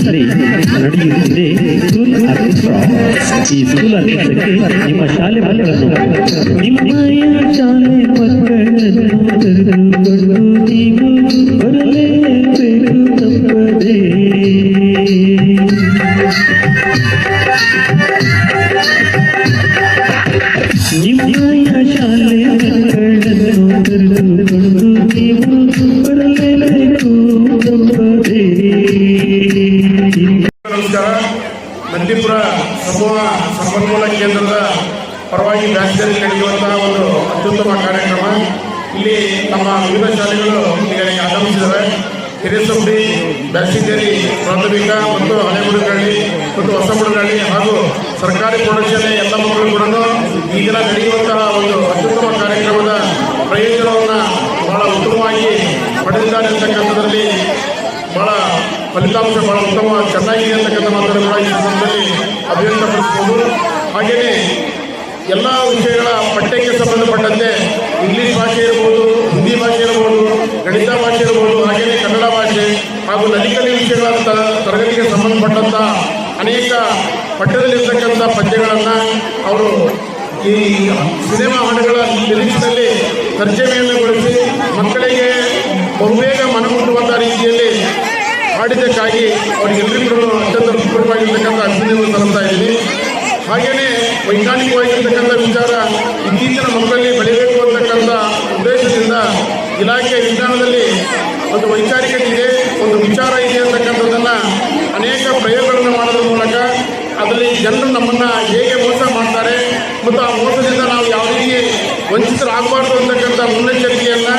ಕಷ್ಟದಲ್ಲಿ ನಡೆಯುತ್ತಿದೆ. School orchestra ಈ ಸ್ಕೂಲ್ ಆರ್ಕೆಸ್ಟ್ರಾಕ್ಕೆ ನಿಮ್ಮ ಶಾಲೆ ಮಕ್ಕಳನ್ನು ಶಾಲೆ ತಪ್ಪದೇ. ನಿಮ್ಮಯ ಶಾಲೆಗಳು ಈಗಾಗಲೇ ಆಗಮಿಸಿದ್ದಾರೆ ಹಿರೇಸಂಬಿ ಬ್ಯಾಸಿಗೇರಿ, ಪ್ರಾಥಮಿಕ ಮತ್ತು ಹಳೆಗುಡಗಳ್ಳಿ ಮತ್ತು ಹೊಸ ಹೊಸಗುಡಗಳ್ಳಿ ಹಾಗೂ ಸರ್ಕಾರಿ ಪ್ರೌಢಶಾಲೆ ಎಲ್ಲ ಮಕ್ಕಳು ಕೂಡ ಈ ದಿನ ನಡೆಯುವಂತಹ ಒಂದು ಅತ್ಯುತ್ತಮ ಕಾರ್ಯಕ್ರಮದ ಪ್ರಯೋಜನವನ್ನು ಬಹಳ ಉತ್ತಮವಾಗಿ ಪಡೆದಿದ್ದಾರೆ ಅಂತಕ್ಕಂಥದ್ರಲ್ಲಿ ಬಹಳ ಫಲಿತಾಂಶ, ಬಹಳ ಉತ್ತಮ, ಚೆನ್ನಾಗಿದೆ ಅಂತಕ್ಕಂಥ ಮಾತನ್ನು ಕೂಡ ಈ ಸಂದರ್ಭದಲ್ಲಿ ಅಭಿವ್ಯಕ್ತಪಡಿಸಬಹುದು ಹಾಗೆಯೇ ಎಲ್ಲ ವಿಷಯಗಳ ಪಠ್ಯಕ್ಕೆ ಸಂಬಂಧಪಟ್ಟಂತೆ ಇಂಗ್ಲಿಷ್ ಭಾಷೆ ಇರ್ಬೋದು, ಹಿಂದಿ ಭಾಷೆ ಇರ್ಬೋದು, ಗಣಿತ ಭಾಷೆ ಇರ್ಬೋದು ಹಾಗೆಯೇ ಕನ್ನಡ ಭಾಷೆ ಹಾಗೂ ನಲಿಕಲಿ ವಿಷಯಗಳ ತ- ತರಗತಿಗೆ ಸಂಬಂಧಪಟ್ಟಂಥ ಅನೇಕ ಪಠ್ಯದಲ್ಲಿರ್ತಕ್ಕಂಥ ಪದ್ಯಗಳನ್ನು ಅವರು ಈ ಸಿನಿಮಾ ಹಾಡುಗಳ ತರ್ಜಮೆಯನ್ನು ತರ್ಜಮೆಯನ್ನುಗೊಳಿಸಿ ಮಕ್ಕಳಿಗೆ ಬಹುಬೇಗ ಮನಮುಟ್ಟುವಂಥ ರೀತಿಯಲ್ಲಿ ಹಾಡಿದ್ದಕ್ಕಾಗಿ ಅವರಿಗೆಲ್ಲರಿಗೂ ಅತ್ಯಂತ ಸುಪ್ರವಾಗಿರ್ತಕ್ಕಂಥ ಅಭಿನಂದನೆ ತರುತ್ತಾ ಇದ್ದೀನಿ. ಹಾಗೆಯೇ ವೈಜ್ಞಾನಿಕವಾಗಿರ್ತಕ್ಕಂಥ ವಿಚಾರ ಇತ್ತೀಚಿನ ಮಕ್ಕಳಲ್ಲಿ ಬೆಳೆಯಬೇಕು ಅಂತಕ್ಕಂಥ ಉದ್ದೇಶದಿಂದ ಇಲಾಖೆ ವಿಜ್ಞಾನದಲ್ಲಿ ಒಂದು ವೈಚಾರಿಕತೆ ಇದೆ ಒಂದು ವಿಚಾರ ಇದೆ ಅಂತಕ್ಕಂಥದ್ದನ್ನು ಅನೇಕ ಪ್ರಯೋಗಗಳನ್ನು ಮಾಡೋದ್ರ ಮೂಲಕ ಅದರಲ್ಲಿ ಜನರು ನಮ್ಮನ್ನು ಹೇಗೆ ಮೋಸ ಮಾಡ್ತಾರೆ ಮತ್ತು ಆ ಮೋಸದಿಂದ ನಾವು ಯಾವ ರೀತಿ ವಂಚಿತರಾಗಬಾರ್ದು ಅಂತಕ್ಕಂಥ ಮುನ್ನೆಚ್ಚರಿಕೆಯನ್ನು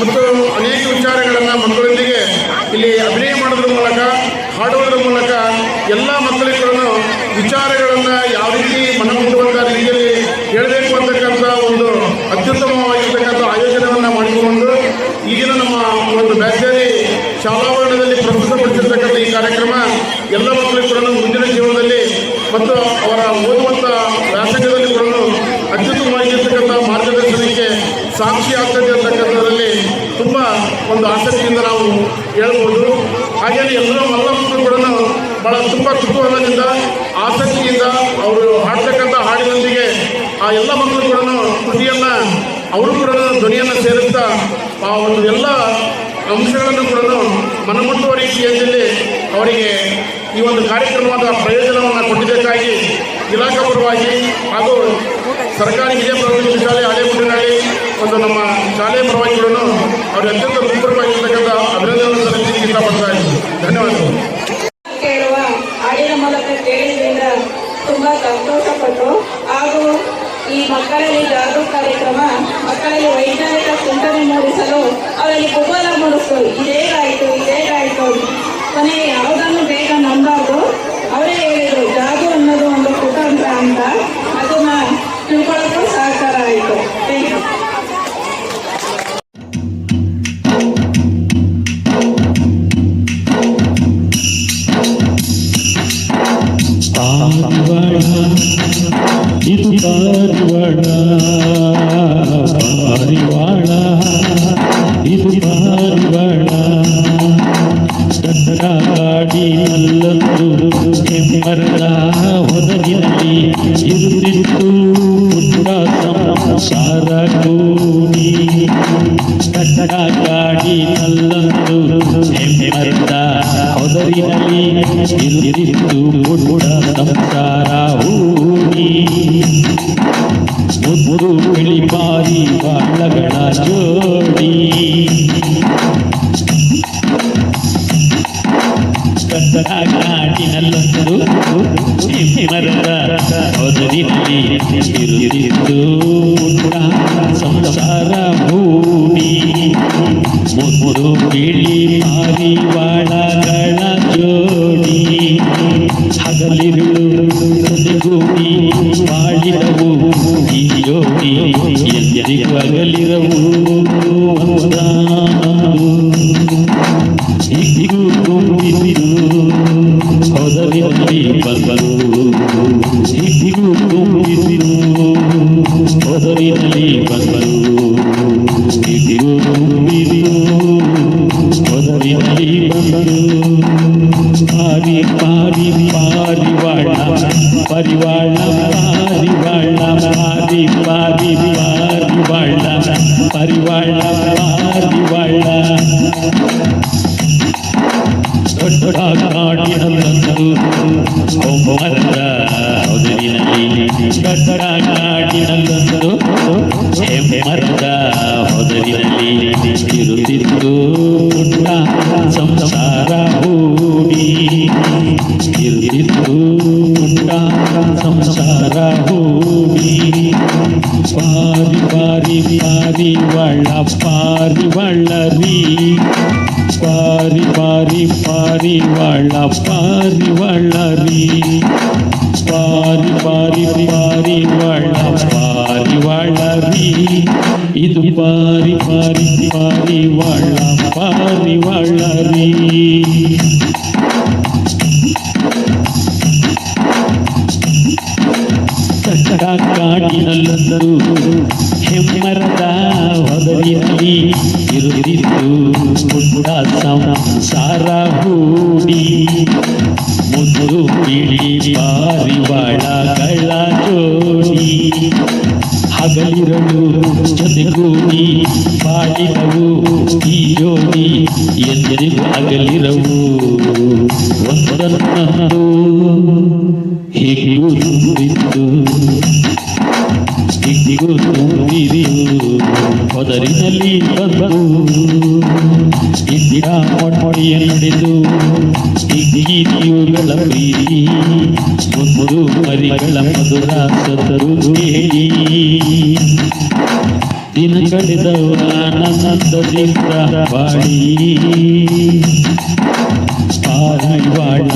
ಮತ್ತು ಅನೇಕ ವಿಚಾರಗಳನ್ನು ಮಕ್ಕಳೊಂದಿಗೆ ಇಲ್ಲಿ ಅಭಿನಯ ಮಾಡೋದ್ರ ಮೂಲಕ, ಹಾಡುವುದರ ಮೂಲಕ ಎಲ್ಲ ಮಕ್ಕಳಿಗೂ ವಿಚಾರಗಳನ್ನು ಯಾವ ರೀತಿ ಮನಮುಟ್ಟುವಂಥ ರೀತಿಯಲ್ಲಿ ಹೇಳಬೇಕು ಅಂತಕ್ಕಂಥ ಒಂದು ಅತ್ಯುತ್ತಮವಾಗಿರ್ತಕ್ಕಂಥ ಆಯೋಜನೆಯನ್ನು ಮಾಡಿಕೊಂಡು ಈಗಿನ ನಮ್ಮ ಒಂದು ಬ್ಯಾಚರಿ ಶಾಲಾವರಣದಲ್ಲಿ ಪ್ರಸ್ತುತಪಡಿಸಿರ್ತಕ್ಕಂಥ ಈ ಕಾರ್ಯಕ್ರಮ ಎಲ್ಲ ಮಕ್ಕಳಿಗೂ ಕೂಡ ಮುಂದಿನ ಜೀವನದಲ್ಲಿ ಮತ್ತು ಅವರ ಓದುವಂಥ ವ್ಯಾಸಂಗದಲ್ಲಿ ಕೂಡ ಅತ್ಯುತ್ತಮವಾಗಿರ್ತಕ್ಕಂಥ ಮಾರ್ಗದರ್ಶನಕ್ಕೆ ಸಾಕ್ಷಿ ಆಗ್ತದೆ ಅಂತಕ್ಕಂಥದ್ರಲ್ಲಿ ತುಂಬ ಒಂದು ಆಸಕ್ತಿಯಿಂದ ನಾವು ಹೇಳ್ಬೋದು. ಹಾಗೆಯೇ ಎಲ್ಲರೂ ಎಲ್ಲ ಮಕ್ಕಳು ಕೂಡ ಭಾಳ ತುಂಬ ಕುತೂಹಲದಿಂದ ಆಸಕ್ತಿಯಿಂದ ಅವರು ಹಾಡ್ತಕ್ಕಂಥ ಹಾಡಿನೊಂದಿಗೆ ಆ ಎಲ್ಲ ಮಕ್ಕಳು ಕೂಡ ಕೃತಿಯನ್ನು, ಅವರು ಕೂಡ ಧ್ವನಿಯನ್ನು ಸೇರಿಸ್ತಾ ಆ ಒಂದು ಎಲ್ಲ ಅಂಶಗಳನ್ನು ಕೂಡ ಮನಮುಟ್ಟುವ ರೀತಿಯಲ್ಲಿ ಅವರಿಗೆ ಈ ಒಂದು ಕಾರ್ಯಕ್ರಮದ ಪ್ರಯೋಜನವನ್ನು ಕೊಟ್ಟಿದ್ದಕ್ಕಾಗಿ ಇಲಾಖಾ ಪರವಾಗಿ ಹಾಗೂ ಸರ್ಕಾರಿ ಹಿರಿಯ ಪ್ರಾಥಮಿಕ ಶಾಲೆ ಹಳೆಗುಂಡಿನಲ್ಲಿ ಒಂದು ನಮ್ಮ ಶಾಲೆಯ ಪರವಾಗಿಗಳನ್ನು ಅವರು ಅತ್ಯಂತ ಮುಖ್ಯವಾಗಿರ್ತಕ್ಕಂಥ ಅಭಿನಂದನೆ ಸಲ್ಲಿಸಲಿಕ್ಕೆ ಇಷ್ಟಪಡ್ತಾ ಇದ್ದೀನಿ ಧನ್ಯವಾದಗಳು. ಕೇಳುವ ಹಾಡಿನ ತುಂಬಾ ಸಂತೋಷಪಟ್ಟು ಹಾಗೂ ಈ ಮಕ್ಕಳಲ್ಲಿ ಜಾಗೃತ ಕಾರ್ಯಕ್ರಮ ಪಾರಿವಾಳ ಇದು ಪಾರಿವಾಳ ಪಾರಿವಾಳ ಇದು ಪಾರಿವಾಳ ಕನ್ನಡಾಡಿ ಅಲ್ಲದ್ದು ಮರದ ಹೊರಗಿನಲ್ಲಿ ಇರುತ್ತಿತ್ತು ಪುಟ್ಟ ಸಂಸಾರ ಕೂಡಿ ಕನ್ನಡಾಡಿ ಅಲ್ಲದ್ದು ಮರದ ಹೊದರಿನಲ್ಲಿ ಇರುತ್ತಿತ್ತು ಪುಟ್ಟ ಸಂಸಾರ ಹೂಡಿ ಮುದ್ದು ಬಿಳಿ ಬಾರಿ ಬಾಳಗಳ ಜೋಡಿ ಕನ್ನಡಾಡಿನಲ್ಲೊಂದು ಮರದ ಹೊದರಿನಲ್ಲಿ ಇರುತ್ತಿತ್ತು ಪುಟ್ಟ పగలిరవు వందానాలు ఇదిగు కుంభిసిరు సోదరి ಪರಿವಾಳ ಪಾರಿವಾಳ ದೊಡ್ಡ ಕಾಡಿನಲ್ಲೊಂದು ಮರದ ಹೊದರಿನಲ್ಲಿ ದೊಡ್ಡ ಕಾಡಿನಲ್ಲೊಂದು ಮರದ ಹೊದರಿನಲ್ಲಿ ಇರುತ್ತಿತ್ತು ಪುಟ್ಟ ಸಂಸಾರ ಹೂಡಿ ಇರುತ್ತಿತ್ತು ಪುಟ್ಟ ಸಂಸಾರ ಹೂಡಿ பாரி வள பாரி வளரி பாரி பாரி பாரி வள பாரி வளரி பாரி பாரி பாரி வள பாரி வளரி இது பாரி பாரி பாரி வள பாரி வளரி ಪುಟ್ಟ ಸಂಸಾರ ಹೂಡಿ ಮುದ್ದು ಬಿಳಿ ಪಾರಿವಾಳಗಳ ಜೋಡಿ ಹಗಲಿರಲು ಜೊತೆಗೂಡಿ ಬಾಳಿದವು ಈ ಜೋಡಿ ಎಂದೆಂದಿಗೂ ಅಗಲಿರವು ಒಂದನ್ನೊಂದು ನಡೆದು ದಿಗ್ಗೀತಿಯುಗಳ ಪ್ರೀತಿ ಮುದ್ದು ಮರಿಗಳ ಮಧುರ ಸತರು ಕೇಳಿ ದಿನ ಕಳೆದವರ ಆನಂದದಿಂದ ಬಾಳಿ ಪಾರಿವಾಳ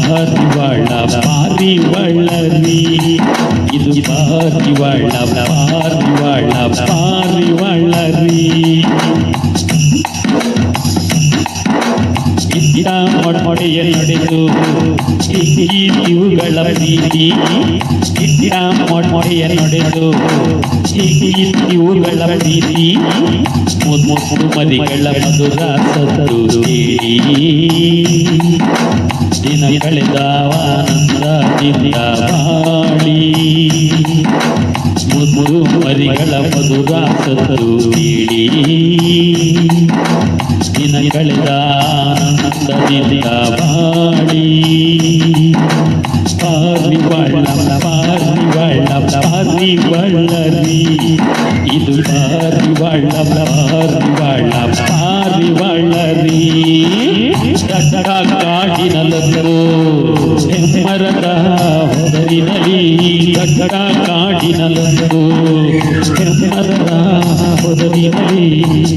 ಪಾರಿವಾಳ ಪಾರಿವಳ್ಳರಿ ಇದು ಪಾರಿವಾಳ ಪಾರಿವಾಳ ಪಾರಿವಳ್ಳರಿ ಇದ್ದ ಮೊಡೆಯ ನಡೆದು ಇವುಗಳ ಪ್ರೀತಿ ಇದ್ದ ಮೊಡೆಯ ನಡೆದು ಇವುಗಳ ಪ್ರೀತಿ ಮುದ್ದು ಮರಿಗಳ ಮಧುರ ಕೇಳಿ ದಿನ ಕಳೆದವ ಆನಂದದಿಂದ ಬಾಳಿ ಮುದ್ದು ಮರಿಗಳ ಮಧುರ ಸತರು ಕೇಳಿ ದಿನ ಕಳೆದ ಆನಂದದಿಂದ ಬಾಳಿ ಪಾರಿವಾಳ ಪಾರಿವಾಳ ಪಾರಿವಳ್ಳರಿ ಇದು ಪಾರಿವಾಳ ಪಾರಿವಾಳ ಪಾರಿವಳ್ಳರಿ ದಡ್ಡ ಕಾಡಿನಲ್ಲೂ ಹೆಮ್ಮರದ ಹೊದರಿನಲ್ಲಿ ದಡ್ಡ ಕಾಡಿನಲ್ಲೂ ಹೆಮ್ಮರದ ಹೊದರಿನಲ್ಲಿ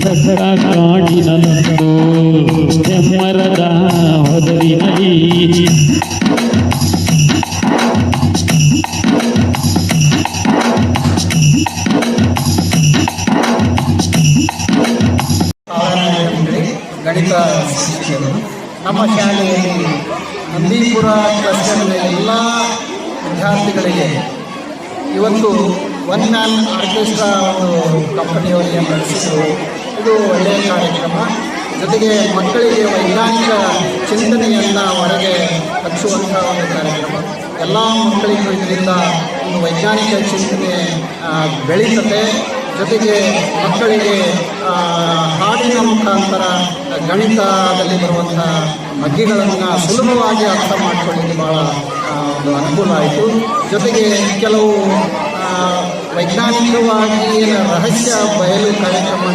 ದಡ್ಡ ಕಾಡಿನಲ್ಲೂ ಹೆಮ್ಮರದ ಸಾಧನೆಯಲ್ಲಿ ಗಣಿತ ಶಿಕ್ಷಕರು. ನಮ್ಮ ಶಾಲೆಯಲ್ಲಿ ನಂದೀಪುರ ಕ್ಲಸ್ಟರ್ನ ಎಲ್ಲ ವಿದ್ಯಾರ್ಥಿಗಳಿಗೆ ಇವತ್ತು ಒನ್ ಮ್ಯಾನ್ ಆರ್ಕೆಸ್ಟ್ರಾ ಒಂದು ಕಂಪನಿಯವರಿಗೆ ನಡೆಸಿದ್ರು ಇದು ಒಳ್ಳೆಯ ಕಾರ್ಯಕ್ರಮ. ಜೊತೆಗೆ ಮಕ್ಕಳಿಗೆ ವೈಜ್ಞಾನಿಕ ಚಿಂತನೆಯನ್ನು ಹೊರಗೆ ಹಚ್ಚುವಂಥ ಒಂದು ಕಾರ್ಯಕ್ರಮ. ಎಲ್ಲ ಮಕ್ಕಳಿಗೂ ಇದರಿಂದ ಒಂದು ವೈಜ್ಞಾನಿಕ ಚಿಂತನೆ ಬೆಳೀತದೆ ಜೊತೆಗೆ ಮಕ್ಕಳಿಗೆ ಹಾಡಿನ ಮುಖಾಂತರ ಗಣಿತದಲ್ಲಿ ಬರುವಂಥ ಮಗ್ಗಿಗಳನ್ನು ಸುಲಭವಾಗಿ ಅರ್ಥ ಮಾಡಿಕೊಳ್ಳಿಕ್ಕೆ ಆ, ಒಂದು ಅನುಕೂಲ ಆಯಿತು. ಜೊತೆಗೆ ಕೆಲವು ವೈಜ್ಞಾನಿಕವಾಗಿ ರಹಸ್ಯ ಬಯಲು ಕಾರ್ಯಕ್ರಮ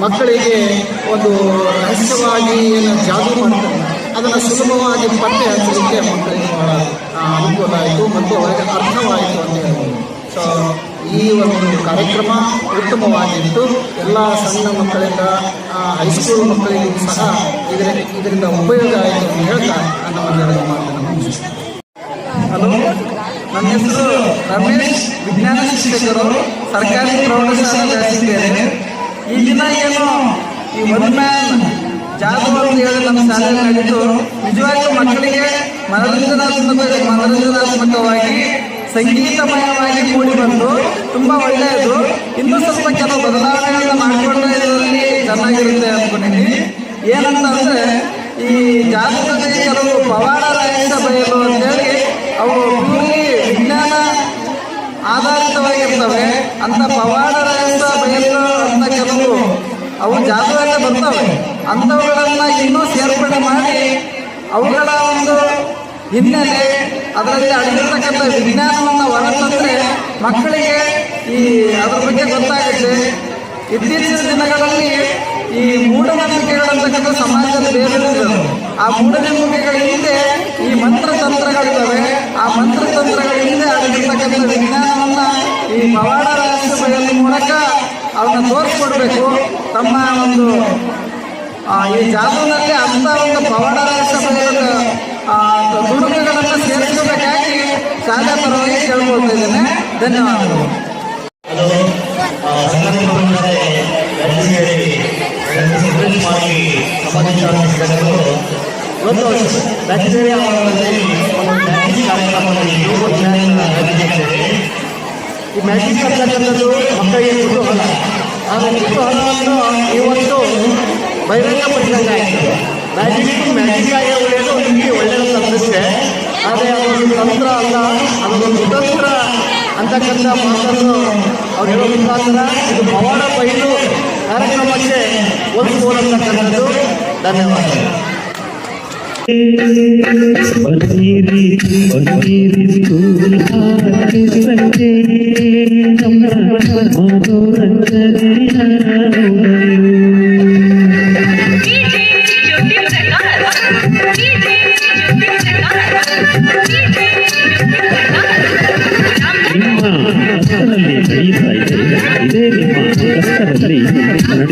ಮಕ್ಕಳಿಗೆ ಒಂದು ರಹಸ್ಯವಾಗಿ ಏನು ಜಾದು ಮಾಡ್ತಾರೆ ಅದನ್ನು ಸುಲಭವಾಗಿ ಪತ್ತೆ ಹಚ್ಚಲಿಕ್ಕೆ ಮಕ್ಕಳಿಗೆ ಆ, ಅನುಕೂಲ ಆಯಿತು ಮತ್ತು ಅವರಿಗೆ ಅರ್ಥವಾಯಿತು ಅಂತ ಹೇಳ್ಬೋದು. ಸೊ ಈ ಒಂದು ಕಾರ್ಯಕ್ರಮ ಉತ್ತಮವಾಗಿತ್ತು ಎಲ್ಲ ಸಣ್ಣ ಮಕ್ಕಳಿಂದ ಹೈಸ್ಕೂಲ್ ಮಕ್ಕಳಿಗೂ ಸಹ ಇದರ, ಇದರಿಂದ ಉಪಯೋಗ ಆಯಿತು ಅಂತ ಹೇಳ್ತಾ ನನ್ನ ಒಂದೆರಡು ಮಾತನ್ನು ಹಲೋ, ನನ್ನ ಹೆಸರು ರಮೇಶ್ ವಿಜ್ಞಾನ ಶಿಕ್ಷಕರು ಸರ್ಕಾರಿ ಪ್ರೌಢಶಾಲೆ ಈ ದಿನ ಏನು ಈ ಒನ್ ಮ್ಯಾನ್ ಹೇಳಿದ ಅಂತ ಹೇಳಿ ನಮ್ಮ ಶಾಲೆಯಲ್ಲಿ ನಡೀತು. ನಿಜವಾಗಿ ಮಕ್ಕಳಿಗೆ ಮನರಂಜನಾತ್ಮಕ, ಮನರಂಜನಾತ್ಮಕವಾಗಿ ಸಂಗೀತಮಯವಾಗಿ ಕೂಡಿ ಬಂದು ತುಂಬ ಒಳ್ಳೆಯದು. ಇನ್ನೂ ಸ್ವಲ್ಪ ಕೆಲವು ಬದಲಾವಣೆಗಳನ್ನ ಮಾಡಿಕೊಂಡ್ರೆ ಇದರಲ್ಲಿ ಚೆನ್ನಾಗಿರುತ್ತೆ ಅನ್ಕೊಂಡಿದ್ದೀನಿ. ಏನಂತಂದ್ರೆ, ಈ ಜಾಗದಲ್ಲಿ ಕೆಲವು ಪವಾಡ ರಹಿತ ಬಯಲು ಅಂತೇಳಿ ಅವು ಪೂರ್ತಿ ವಿಜ್ಞಾನ ಆಧಾರಿತವಾಗಿರ್ತವೆ. ಅಂತ ಪವಾಡ ರಹಿತ ಬಯಲು ಅಂತ ಕೆಲವು ಅವು ಜಾತಕಕ್ಕೆ ಬರ್ತವೆ. ಅಂಥವುಗಳನ್ನ ಇನ್ನೂ ಸೇರ್ಪಡೆ ಮಾಡಿ ಅವುಗಳ ಒಂದು ಹಿನ್ನೆಲೆ ಅದರಲ್ಲಿ ಅಡಗಿರ್ತಕ್ಕಂಥ ವಿಜ್ಞಾನವನ್ನು ಹೊರತಂದ್ರೆ ಮಕ್ಕಳಿಗೆ ಈ ಅದ್ರ ಬಗ್ಗೆ ಗೊತ್ತಾಗುತ್ತೆ. ಇತ್ತೀಚಿನ ದಿನಗಳಲ್ಲಿ ಈ ಮೂಢನಂಬಿಕೆಗಳಂತಕ್ಕಂಥ ಸಮಾಜದ ಬೇರೆ ಆ ಮೂಢನಂಬಿಕೆಗಳ ಹಿಂದೆ ಈ ಮಂತ್ರತಂತ್ರಗಳಿದ್ದಾವೆ ಆ ಮಂತ್ರತಂತ್ರಗಳ ಹಿಂದೆ ಅಡಗಿರ್ತಕ್ಕಂಥ ವಿಜ್ಞಾನವನ್ನ ಈ ಪವಾಡ ರಹಸ್ಯ ಮೂಲಕ ಅವನ್ನ ತೋರಿಸ್ಕೊಡ್ಬೇಕು. ತಮ್ಮ ಒಂದು ಈ ಜಾದೂನಲ್ಲಿ ಅಂತ ಒಂದು ಪವಾಡ ರಹಸ್ಯ ದುಡುಕುಗಳನ್ನು ಸೇರಿಸಬೇಕಾಗಿ ಶಾಲೆ ಪರವಾಗಿ ಕೇಳ್ಕೊಳ್ತಾ ಇದ್ದೇನೆ. ಧನ್ಯವಾದಗಳು. ಒಂದು ಈ ಮ್ಯಾಜಿಕ್ ಅಂತಕ್ಕಂಥದ್ದು ಮಕ್ಕಳಿಗೆ ಕುತೂಹಲ ಆ ಕುತೂಹಲವನ್ನು ಇವತ್ತು ಬಹಿರಂಗಪಡಿಸಿದಂಗೆ ಆಯಿತು ಮ್ಯಾಜಿಕ್ ಮ್ಯಾಜಿಕ್ ಆಗಿ ಒಳ್ಳೆಯದು ನಿಮಗೆ ಒಳ್ಳೆಯದು ಅನ್ನಿಸುತ್ತೆ ಆದರೆ ಅದೊಂದು ತಂತ್ರ ಅಲ್ಲ ಅದೊಂದು ಕುತಂತ್ರ ಅಂತಕ್ಕಂಥ ಮಾತನ್ನು ಅವ್ರು ಹೇಳೋ ಮುಖಾಂತರ ಇದು ಪವಾಡ ಬೈಲು ಕಾರ್ಯಕ್ರಮಕ್ಕೆ ಹೋಲಿಸ್ಬೋದಂತಕ್ಕಂಥದ್ದು ಧನ್ಯವಾದ ಸಂಜೆ ನಮ್ಮ ಮನೋರಂಜನೆಯ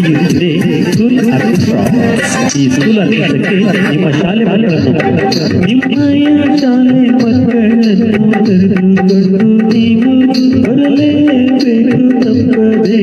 ನಡೆಯುತ್ತಿದೆ ಸ್ಕೂಲ್ ಆರ್ಕೆಸ್ಟ್ರಾ ಈ ಸ್ಕೂಲ್ ಆರ್ಕೆಸ್ಟ್ರಾಕ್ಕೆ ನಿಮ್ಮ ಶಾಲೆ ಮಕ್ಕಳನ್ನು ನಿಮ್ಮಯ ಶಾಲೆ ಮಕ್ಕಳನ್ನು ಕರೆದುಕೊಂಡು ನೀವು ಬರಲೇಬೇಕು ತಪ್ಪದೇ